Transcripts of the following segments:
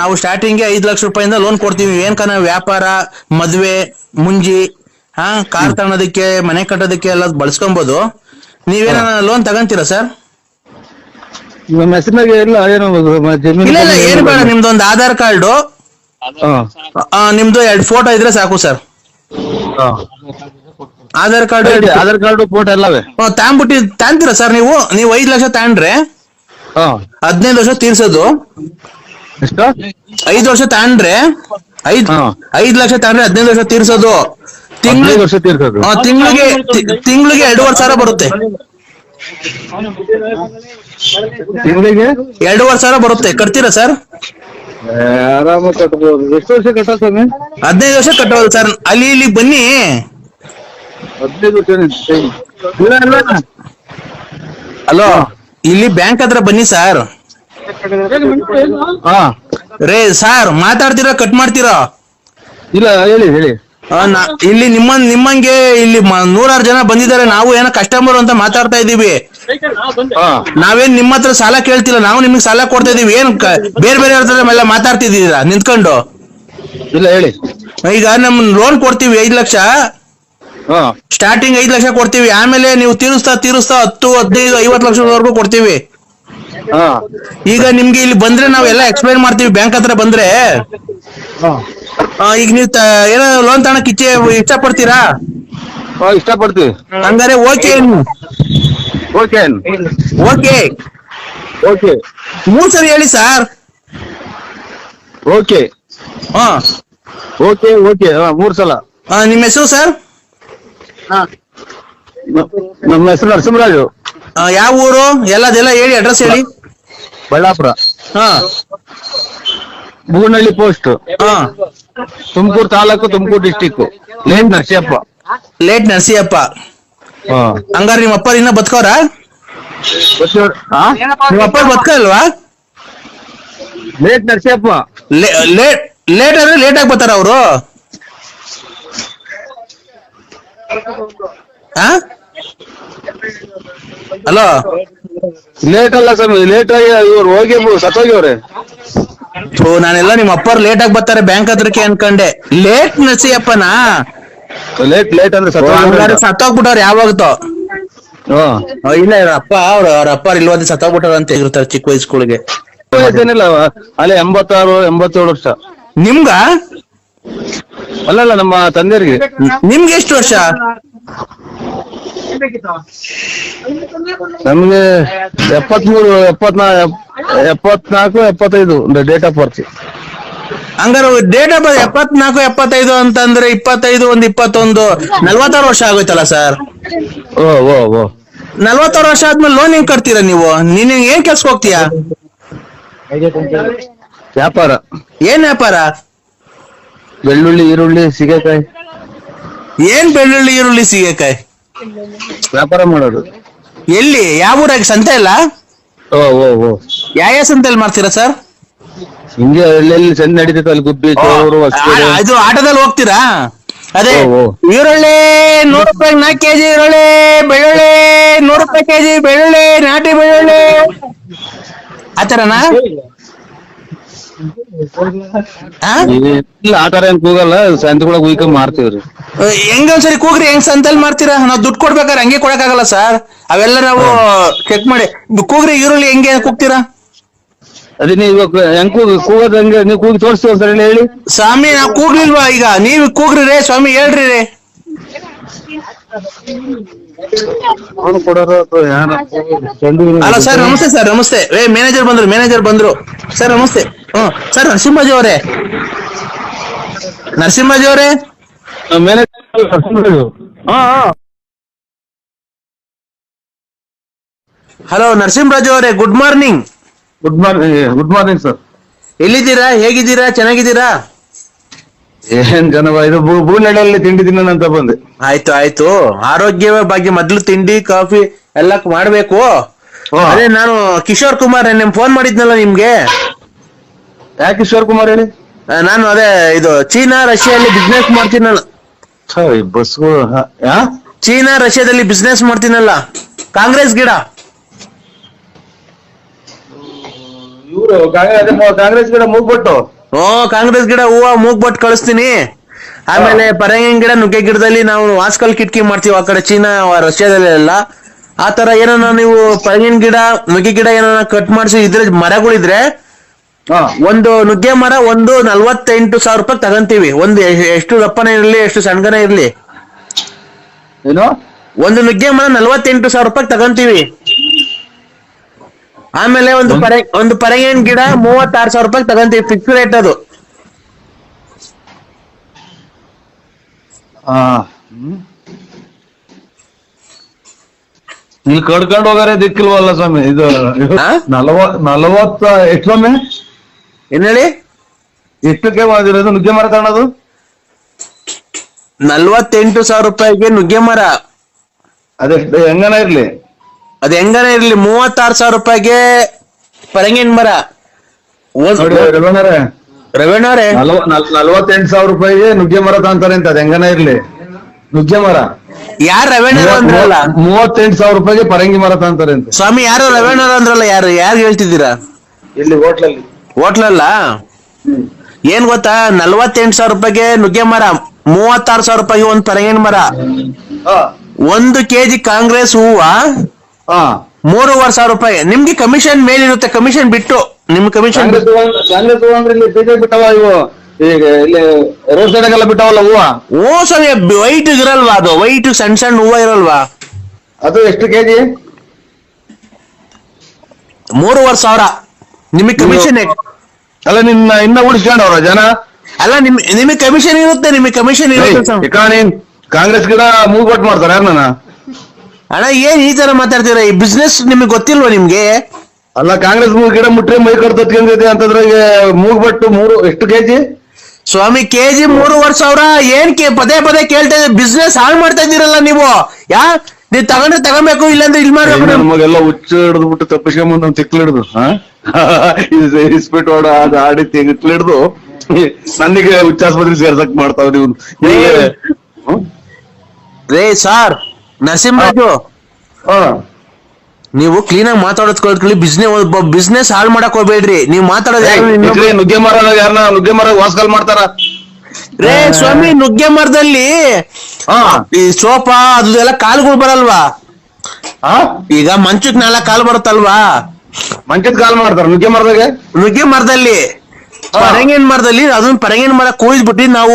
ನಾವು ಸ್ಟಾರ್ಟಿಂಗ್ ಐದು ಲಕ್ಷ ರೂಪಾಯಿಂದ ಲೋನ್ ಕೊಡ್ತೀವಿ. ಏನ್ಕನ ವ್ಯಾಪಾರ ಮದ್ವೆ ಮುಂಜಿ ಹಾ ಕಾರ್ ತಗೊಳೋದಕ್ಕೆ ಮನೆ ಕಟ್ಟೋದಕ್ಕೆ ಎಲ್ಲ ಬಳಸ್ಕೊಬಹುದು ನೀವೇನ ಲೋನ್ ತಗಂತೀರಾ ಸರ್ ನಮ್ಮ ಹೆಸರಿನಾಗ ಇಲ್ಲ ಏನು ಜಮೀನು ಇಲ್ಲ ಇಲ್ಲ ಏನು ಬೇಡ ನಿಮ್ದೊಂದು ಆಧಾರ್ ಕಾರ್ಡು ನಿಮ್ದು ಎರಡು ಫೋಟೋ ಇದ್ರೆ ಸಾಕು sir Aadhaar card Aadhaar card photo ಎಲ್ಲವೇ? ತಾಂಬಿಟ್ಟಿ ತಾಂತೀರಾ ಸರ್ ನೀವು? ನೀವು ಐದು ಲಕ್ಷ ತಾಂಡ್ರೆ? ಹಾ. ಹದಿನೈದು ವರ್ಷ ತೀರ್ಸೋದು. ಎಷ್ಟು? ಐದ್ ವರ್ಷ ತಗೊಂಡ್ರೆ ಐದ್ ಐದು ಲಕ್ಷ ತಗೊಂಡ್ರೆ ಹದಿನೈದು ವರ್ಷ ತೀರ್ಸೋದು. ತಿಂಗಳು ತಿಂಗಳಿಗೆ ವರ್ಷ ತೀರ್ಸೋದು. ತಿಂಗಳಿಗೆ ತಿಂಗಳಿಗೆ ಎರಡೂವರೆ ಸಾವಿರ ಬರುತ್ತೆ. ತಿಂಗಳಿಗೆ? ಎರಡೂವರೆ ಸಾವಿರ ಬರುತ್ತೆ. ಕಟ್ತೀರಾ ಸರ್? ಆರಾಮ ಕಟ್ಬೋದು. ಎಷ್ಟು ವರ್ಷ ಕಟ್ಟ ಸ್ವಾಮಿ? ಹದಿನೈದು ವರ್ಷ ಕಟ್ಟಬಹುದು ಸರ್. ಅಲ್ಲಿ ಇಲ್ಲಿ ಬನ್ನಿ. ಹದಿನೈದು ವರ್ಷ ಹಲೋ. ಇಲ್ಲಿ ಬ್ಯಾಂಕ್ ಹತ್ರ ಬನ್ನಿ ಸರ್. ಹಾ. ರೇ ಸರ್ ಮಾತಾಡ್ತೀರಾ ಕಟ್ ಮಾಡ್ತೀರಾ? ಇಲ್ಲ ಹೇಳಿ ಹೇಳಿ. ಆ, ನಾ- ಇಲ್ಲಿ ನಿಮ್ಮ ನಿಮ್ಮಂಗೆ ಇಲ್ಲಿ ಮ- ನೂರಾರು ಜನ ಬಂದಿದ್ದಾರೆ. ನಾವು ಏನೋ ಕಸ್ಟಮರ್ ಅಂತ ಮಾತಾಡ್ತಾ ಇದೀವಿ ಹಾ. ನಾವೇನ್ ನಿಮ್ಮ ಹತ್ರ ಸಾಲ ಕೇಳ್ತಿಲ್ಲ. ನಾವು ನಿಮ್ಗೆ ಸಾಲ ಕೊಡ್ತಾ ಇದೀವಿ ಏನ್ ಕ- ಬೇರೆ ಬೇರೆ ಹತ್ರ ಎಲ್ಲ ಮಾತಾಡ್ತಿದ್ದೀರಾ? ನಿಂತ್ಕೊಂಡು. ಇಲ್ಲ ಹೇಳಿ. ಈಗ ನಮ್ ಲೋನ್ ಕೊಡ್ತೀವಿ ಐದ್ ಲಕ್ಷ. ಹಾ. ಸ್ಟಾರ್ಟಿಂಗ್ ಐದ್ ಲಕ್ಷ ಕೊಡ್ತೀವಿ. ಆಮೇಲೆ ನೀವು ತೀರಿಸ್ತಾ ತೀರಿಸ್ತಾ ಹತ್ತು ಹದಿನೈದು ಐವತ್ತು ಲಕ್ಷದವರೆಗೂ ಕೊಡ್ತೀವಿ. ಹಾ. ಈಗ ನಿಮ್ಗೆ ಇಲ್ಲಿ ಬಂದ್ರೆ ನಾವೆಲ್ಲ ಎಕ್ಸ್ಪ್ಲೈನ್ ಮಾಡ್ತೀವಿ. ಬ್ಯಾಂಕ್ ಹತ್ರ ಬಂದ್ರೆ. ಹಾ. ಆ, ಈಗ ನೀವು ತ- ಏನೋ ಲೋನ್ ತಗೊಳಕ್ ಇಚ್ಛೆ ಇಷ್ಟಪಡ್ತೀರಾ? ಹಾ ಇಷ್ಟಪಡ್ತೀವಿ. ಹಂಗಾರೆ ಓಕೆ ಓಕೆ ಓಕೆ ಓಕೆ ಮೂರ್ ಸರಿ ಹೇಳಿ ಸರ್. ಓಕೆ ಹಾ. ಓಕೆ ಓಕೆ ಹಾ ಮೂರ್ ಸಲ. ಆ, ನಿಮ್ಮ ಹೆಸರು ಸರ್? ನ- ನಮ್ಮ ಹೆಸರು ನರಸಿಂಹರಾಜು. ಯಾವ ಊರು? ಎಲ್ಲದೆಲ್ಲ ಹೇಳಿ ಅಡ್ರೆಸ್ ಹೇಳಿ. ಬಳ್ಳಾಪುರ. ಹಾ. ಪೋಸ್ಟ್ ಹಾ. Tumakuru taluk Tumakuru district late Narasiyappa. Late Narasiyappa. ಹಾ. ಹಂಗಾರೆ ನಿಮ್ಮ ಅಪ್ಪ ಇನ್ನ ಬದುಕವ್ರ? ನಿಮ್ಮ ಅಪ್ಪ ಬದುಕಲ್ವಾ? ಲೇಟ್ ನರಸಿಯಪ್ಪ. ಲೇಟ್ ಲೇಟ್ ಅಂದ್ರೆ ಲೇಟ್ ಆಗಿ ಬರ್ತಾರ ಅವರು? ಹಾ? ಹಲೋ ಲೇಟ್ ಅಲ್ಲ ಸರ್ ಲೇಟ್ ಆಗಿ ಇವ್ರು ಹೋಗಿ ಸತ್ತೋಗ್ಯವ್ರೆ ಓ ನಾನೆಲ್ಲ ನಿಮ್ಮ ಅಪ್ಪರ್ ಲೇಟ್ ಆಗಿ ಬರ್ತಾರೆ ಬ್ಯಾಂಕ್ ಹತ್ರಕ್ಕೆ ಅನ್ಕೊಂಡೆ. ಲೇಟ್ ನಸಿ ಅಪ್ಪನ ಲೇಟ್ ಲೇಟ್ ಅಂದ್ರೆ ಸತ್ತೋಗ್ಯವ್ರೆ ಸತ್ತೋಗ್ಬಿಟ್ಟವ್ರು ಯಾವಾಗತ್ತೋ ಹಾ. ಇಲ್ಲ ಇವ್ರ ಅಪ್ಪ ಅವ್ರ ಅವ್ರ ಅಪ್ಪ ಇಲ್ವಾದ ಸತ್ತೋಗ್ಬಿಟ್ಟಾರ ಅಂತ ಇರ್ತಾರೆ ಚಿಕ್ಕ ವಯಸ್ಸುಗಳಿಗೆ ವಯಸ್ಸೇನಿಲ್ಲ ಅಲ್ಲೇ ಎಂಬತ್ತಾರು ಎಂಬತ್ತೇಳು ವರ್ಷ. ನಿಮ್ಗ? ಅಲ್ಲಲ್ಲ ನಮ್ಮ ತಂದೆಯವರಿಗೆ. ನಿಮ್ಗೆ ಎಷ್ಟು ವರ್ಷ? ನಮ್ಗೆ ಎಪ್ಪತ್ಮೂರು ಎಪ್ಪತ್ನಾ ಎಪ್ಪತ್ನಾಲ್ಕು ಎಪ್ಪತ್ತೈದು ಡೇಟ್ ಆಫ್ ಬರ್ತ್ ಹಂಗಾರೆ ಡೇಟ್ ಆಫ್ ಬರ್ತ್ ಎಪ್ಪತ್ನಾಲ್ಕು ಎಪ್ಪತ್ತೈದು ಅಂತಂದ್ರೆ ಇಪ್ಪತ್ತೈದು ಒಂದ್ ಇಪ್ಪತ್ತೊಂದು ನಲ್ವತ್ತಾರು ವರ್ಷ ಆಗೋಯ್ತಲ್ಲ ಸರ್ ಓ ಓ ಓ. ನಲ್ವತ್ತಾರು ವರ್ಷ ಆದ್ಮೇಲೆ ಲೋನ್ ಹೆಂಗ್ ಕಟ್ತೀರಾ ನೀವು? ನೀನ್ ಏನ್ ಕೆಲ್ಸಕ್ಕೆ ಹೋಗ್ತೀಯಾ? ವ್ಯಾಪಾರ. ಏನ್ ವ್ಯಾಪಾರ? ಬೆಳ್ಳುಳ್ಳಿ ಈರುಳ್ಳಿ ಸೀಗೆಕಾಯಿ. ಏನ್ ಬೆಳ್ಳುಳ್ಳಿ ಈರುಳ್ಳಿ ಸೀಗೆಕಾಯಿ? ವ್ಯಾಪಾರ ಮಾಡೋದು. ಎಲ್ಲಿ? ಯಾವ ಊರಾಗ? ಸಂತೆ ಇಲ್ಲ ಓ ಓ ಓ. ಯಾವ ಯಾವ ಸಂತೆಯಲ್ಲಿ ಮಾಡ್ತೀರಾ ಸರ್? ಹಿಂಗೆ ಎಲ್ಲೆಲ್ಲಿ ಚಂದ ನಡೀತೈತೆ ಅಲ್ಲಿ ಗುಬ್ಬಿ ಚೋರು ಇದು ಆಟೋದಲ್ಲಿ ಹೋಗ್ತೀರಾ? ಅದೇ ಓ, ಓ. ಈರುಳ್ಳಿ ನೂರು ರೂಪಾಯಿ ನಾಲ್ಕು ಕೆಜಿ ಈರುಳ್ಳಿ ಬೆಳ್ಳುಳ್ಳಿ ನೂರು ರೂಪಾಯಿ ಕೆಜಿ ಬೆಳ್ಳುಳ್ಳಿ ನಾಟಿ ಬೆಳ್ಳುಳ್ಳಿ. ಆತರನಾ? ಇಲ್ಲ ಆ ತರ ಏನ್ ಕೂಗಲ್ಲ ಸಂತೆಗೊಳಗ್ ಉಯ್ಕೊಂಡ್ ಮಾರ್ತೀವ್ರಿ. ಹೆಂಗ ಒಂದ್ಸರಿ ಕೂಗ್ರಿ ಹೆಂಗ್ ಸಂತಲ್ ಮಾಡ್ತೀರಾ ನಾವ್ ದುಡ್ಡು ಕೊಡ್ಬೇಕಾದ್ರೆ ಹಂಗೆ ಕೊಡಕ್ಕಾಗಲ್ಲ ಸರ್. ಅವೆಲ್ಲ ನಾವು ಚೆಕ್ ಮಾಡಿ. ಕೂಗ್ರಿ ಈರುಳ್ಳಿ ಹೆಂಗೆ ಕೂಗ್ತೀರಾ? ಅದೇ ನೀವು ಇವಾಗ ಹೆಂಗ್ ಕೂಗ್ ಕೂಗೋದ್ ಹಂಗೆ ನೀವು ಕೂಗಿ ತೋರಿಸ್ತೀವಿ ಒಂದ್ಸರಿ ಹೇಳಿ. ಸ್ವಾಮಿ ನಾವು ಕೂಗ್ಲಿಲ್ವಾ ಈಗ? ನೀವ್ ಕೂಗ್ರಿ ರೇ ಸ್ವಾಮಿ ಹೇಳ್ರಿ ರೇ. ಅವನು ಕೊಡೋರು ಅಥವಾ ಯಾರ ಚೆಂಡು ಹೂವಿನ ಅಲ್ಲ ಸರ್ ನಮಸ್ತೆ ಸರ್ ನಮಸ್ತೆ. ಏ ಮ್ಯಾನೇಜರ್ ಬಂದ್ರು ಮ್ಯಾನೇಜರ್ ಬಂದ್ರು. ಸರ್ ನಮಸ್ತೆ. ಹ್ಮ್ ಸರ್ ನರಸಿಂಹಜಿ ಅವರೇ. ನರಸಿಂಹಜಿ ಅವರೇ? ಆ, ಮ್ಯಾನೇಜರ್ ಹಾ. ಹಲೋ ನರಸಿಂಹರಾಜು ಅವರೇ good morning good morning good morning sir ಎಲ್ಲಿದ್ದೀರಾ? ಹೇಗಿದ್ದೀರಾ? ಚೆನ್ನಾಗಿದ್ದೀರಾ? ಏನ್ ಜನವ ಇದು ಬೂ- ಬೂನಳ್ಳಿಯಲ್ಲಿ ತಿಂಡಿ ತಿನ್ನೋಣ ಅಂತ ಬಂದೆ. ಆಯ್ತು ಆಯ್ತು. ಆರೋಗ್ಯ ಬಗ್ಗೆ ಮೊದ್ಲು ತಿಂಡಿ ಕಾಫಿ ಎಲ್ಲ ಮಾಡ್ಬೇಕು. ಅದೇ ನಾನು ಕಿಶೋರ್ ಕುಮಾರ್ ನಿಮ್ ಫೋನ್ ಮಾಡಿದ್ನಲ್ಲ ನಿಮ್ಗೆ? ಯಾಕೆ ಕಿಶೋರ್ ಕುಮಾರ್ ಹೇಳಿ? ಆ, ನಾನು ಅದೇ ಇದು ಚೀನಾ ರಷ್ಯಾದಲ್ಲಿ ಬಿಸ್ನೆಸ್ ಮಾಡ್ತೀನಲ್ಲ. ಬಸ್ಗಳು ಚೀನಾ ರಷ್ಯಾದಲ್ಲಿ ಬಿಸ್ನೆಸ್ ಮಾಡ್ತೀನಲ್ಲ. ಕಾಂಗ್ರೆಸ್ ಗಿಡ. ಇವರು ಕಾಂಗ್ರೆಸ್ ಗಿಡ ಮೂಗ್ಬಿಟ್ಟು. ಓ ಕಾಂಗ್ರೆಸ್ ಗಿಡ ಹೂವ ಮೂಗ್ಬಟ್ ಕಳಿಸ್ತೀನಿ. ಆಮೇಲೆ ಪರಂಗಿನ ಗಿಡ ನುಗ್ಗೆ ಗಿಡದಲ್ಲಿ ನಾವು ವಾಸ್ಕಲ್ ಕಿಟಕಿ ಮಾಡ್ತೀವಿ ಆ ಕಡೆ ಚೀನಾ ರಷ್ಯಾದಲ್ಲಿ ಎಲ್ಲ ಆ ತರ ಏನಾನ ನೀವು ಪರಂಗಿನ ಗಿಡ ನುಗ್ಗೆ ಗಿಡ ಏನನ್ನ ಕಟ್ ಮಾಡಿಸಿ ಇದ್ರೆ ಮರಗಳಿದ್ರೆ ಒಂದು ನುಗ್ಗೆ ಮರ ಒಂದು ನಲ್ವತ್ತೆಂಟು ಸಾವಿರ ರೂಪಾಯಿ ತಗಂತೀವಿ. ಒಂದು ಎಷ್ಟು ದಪ್ಪನೇ ಇರ್ಲಿ ಎಷ್ಟು ಸಣ್ಣಗನೇ ಇರ್ಲಿ. ಏನು? ಒಂದು ನುಗ್ಗೆ ಮರ ನಲ್ವತ್ತೆಂಟು ಸಾವಿರ ರೂಪಾಯಿ ತಗಂತೀವಿ. ಆಮೇಲೆ ಒಂದು ಪರೆ ಒಂದು ಪರಂಗಿನ ಗಿಡ ಮೂವತ್ತಾರು ಸಾವಿರ ರೂಪಾಯಿ ತಗೊಂತೀವಿ ಫಿಕ್ಸ್ ರೇಟ್ ಅದು. ಇಲ್ಲಿ ಕಡ್ಕೊಂಡು ಹೋಗಾರೆ ದಿಕ್ಕಿಲ್ವಲ್ಲ ಸ್ವಾಮಿ ಇದು ನಲವತ್ತ ಎಷ್ಟು ಸ್ವಾಮಿ? ಏನ್ ಹೇಳಿ ಎಷ್ಟಕ್ಕೆ ಬಂದಿರೋದು ನುಗ್ಗೆ ಮರ ತಗೊಳೋದು ನಲ್ವತ್ತೆಂಟು ಸಾವಿರ ರೂಪಾಯಿಗೆ ನುಗ್ಗೆ ಮರ. ಅದೆಷ್ಟು ಹೆಂಗನ ಇರ್ಲಿ? ಅದ್ ಹೆಂಗನೇ ಇರ್ಲಿ ಮೂವತ್ತಾರ್ ಸಾವಿರ ರೂಪಾಯಿಗೆ ಪರಂಗಿನ ಮರ. ಒಂದ್- ನೋಡಿ ರಘುವಣ್ಣರೇ, ರವೀಣ್ ಅವ್ರೆ ನಲ್ವತ್ತೆಂಟು ಸಾವಿರ ರೂಪಾಯಿಗೆ ನುಗ್ಗೆ ಮರ ತಾಂತಾರೆ ಅಂತ ಅದ್ ಹೆಂಗನ ಇರ್ಲಿ? ನುಗ್ಗೆ ಮರ. ಯಾರು ರವೀಣ್ ಅವ್ರು ಅಂದ್ರಲ್ಲ? ಮೂವತ್ತೆಂಟು ಸಾವಿರ ರೂಪಾಯಿಗೆ ಪರಂಗಿ ಮರ ತಾಂತಾರೆ ಅಂತ. ಸ್ವಾಮಿ ಯಾರು ರವೀಣ್ ಅವ್ರು ಅಂದ್ರಲ್ಲ ಯಾರು ಯಾರು ಹೇಳ್ತಿದ್ದೀರಾ? ಇಲ್ಲಿ ಹೋಟ್ಲಲ್ಲಿ. ಹೋಟ್ಲಲ್ಲ? ಏನ್ ಗೊತ್ತಾ? ನಲ್ವತ್ತೆಂಟು ಸಾವಿರ ರೂಪಾಯಿಗೆ ನುಗ್ಗೆ ಮರ ಮೂವತ್ತಾರು ಸಾವಿರ ರೂಪಾಯಿಗೆ ಒಂದ್ ಪರಂಗಿನ ಮರ. ಒಂದು ಕೆಜಿ ಕಾಂಗ್ರೆಸ್ ಹೂವ ಹಾ. ಮೂರುವರೆ ಸಾವಿರ ರೂಪಾಯಿ. ನಿಮ್ಗೆ ಕಮಿಷನ್ ಮೇಲಿರುತ್ತೆ ಕಮಿಷನ್ ಬಿಟ್ಟು. ನಿಮ್ ಕಮಿಷನ್ ಕಾಂಗ್ರೆಸ್ ಹೂವ- ಕಾಂಗ್ರೆಸ್ ತಗೊಂಡ್ರೆ ಇಲ್ಲಿ ಬಿಟ್ಟವ ಇವು? ಈಗ ಇಲ್ಲಿ ರೋಡ್ ಸೈಡ್ ಬಿಟ್ಟವಲ್ಲ ಹೂವ? ಓ ಸರಿ ವೈಟ್ ಇರಲ್ವಾ ಅದು? ವೈಟ್ ಸಣ್ಣ ಸಣ್ಣ ಹೂವ ಇರಲ್ವಾ? ಅದು ಎಷ್ಟು ಕೆಜಿ? ಮೂರುವರೆ ಸಾವಿರ. ನಿಮಗೆ ಕಮಿಷನ್ ಅಲ್ಲ ನಿನ್ನ ಇನ್ನ ಉಳಿಸ್ಕೊಂಡವ್ರ ಜನ? ಅಲ್ಲ ನಿಮ್ ನಿಮಗೆ ಕಮಿಷನ್ ಇರುತ್ತೆ ನಿಮಗೆ ಕಮಿಷನ್ ಇರುತ್ತೆ ಸ್ವಾಮಿ. ನೀನ್ ಕಾಂಗ್ರೆಸ್ ಗಿಡ ಮೂಗ್ಬಟ್ ಮಾಡ್ತಾರೆ ಯಾರನ್ನ ಅಣ್ಣ ಏನ್ ಈ ತರ ಮಾತಾಡ್ತೀರಾ? ಈ ಬಿಸ್ನೆಸ್ ನಿಮಗೆ ಗೊತ್ತಿಲ್ವಾ ನಿಮ್ಗೆ? ಅಲ್ಲ ಕಾಂಗ್ರೆಸ್ ಮೂಗ್ ಗಿಡ ಮುಟ್ರೆ ಮೈ ಕಡ್ ತತ್ಕೊಂಡಿದೆ ಅಂತಂದ್ರೆ ಮೂಗ್ಬಟ್ಟು ಮೂರು ಎಷ್ಟು ಕೆಜಿ? ಸ್ವಾಮಿ ಕೆಜಿ ವರ್ಷ ಸಾವಿರ? ಏನ್ ಕೆ ಪದೇ ಪದೇ ಕೇಳ್ತಾ ಇದ್ದೀವಿ ಬಿಸ್ನೆಸ್ ಹಾಳು ಮಾಡ್ತಾ ಇದ್ದೀರಲ್ಲ ನೀವು. ಯಾ? ನೀವ್ ತಗೊಂಡ್ರೆ ತಗೋಬೇಕು ಇಲ್ಲಾಂದ್ರೆ ಇಲ್ಲಿ ಮಾಡ್ಬೇಕು. ನಮಗೆಲ್ಲ ಹುಚ್ಚ ಹಿಡಿದು ಬಿಟ್ಟು ತಪ್ಪಿಸ್ಕೊಂಬಂದ್ ನಮ್ ತಿಕ್ಲು ಹಿಡಿದು ಇಸ್ಬಿಟ್ಟು ಓಡ ಅದು ಆಡಿ ತಿಕ್ಲು ಹಿಡಿದು ನನಗೆ ಹುಚ್ಚಾಸ್ಪತ್ರೆ ಸೇರ್ಸಕ್ ಏ ನೀವು ರೇ ಸಾರ್ ನರಸಿಂಹರಾಜು ಹಾ. ನೀವು ಕ್ಲೀನ್ ಆಗಿ ಮಾತಾಡೋದ್ ಕಲ್ತ್ಕೊಳ್ಳಿ ಬಿಸ್ನೆಸ್ ಬಿಸ್ನೆಸ್ ಹಾಳು ಮಾಡಕ್ ಹೋಗ್ಬೇಡ್ರಿ. ನೀವು ಮಾತಾಡೋದು ಯಾರು? ಇನ್ನೊಬ್ರು- ಇದ್ರಿ ನುಗ್ಗೆ ಮರ ಯಾರನ್ನ ನುಗ್ಗೆ ಮರ ವಾಸ್ಕಲ್ ಮಾಡ್ತಾರ. ರೇ ಸ್ವಾಮಿ ನುಗ್ಗೆ ಮರದಲ್ಲಿ ಹಾ. ಈ ಸೋಫಾ ಅದೆಲ್ಲ ಕಾಲುಗಳು ಬರಲ್ವಾ? ಹಾ? ಈಗ ಮಂಚಕ್ ನಾಲ್ಕ ಕಾಲು ಬರುತ್ತಲ್ವಾ? ಮಂಚದ ಕಾಲ್ ಮಾಡ್ತಾರ ನುಗ್ಗೆ ಮರದಾಗ? ನುಗ್ಗೆ ಮರದಲ್ಲಿ. ಪರಂಗಿನ ಮರದಲ್ಲಿ ಅದನ್ನ ಪರಂಗಿನ ಮರ ಕೂಯ್ದ್ಬಿಟ್ಟು ನಾವು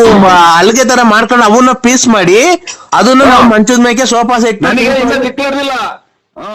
ಅಲ್ಗೆ ತರ ಮಾಡ್ಕೊಂಡು ಅವನ್ನ ಪೀಸ್ ಮಾಡಿ ಅದನ್ನ ನಾವು ಮಂಚದ ಮೇಲೆ ಸೋಫಾ ಸೆಟ್ ನನಗೆ ಹಾ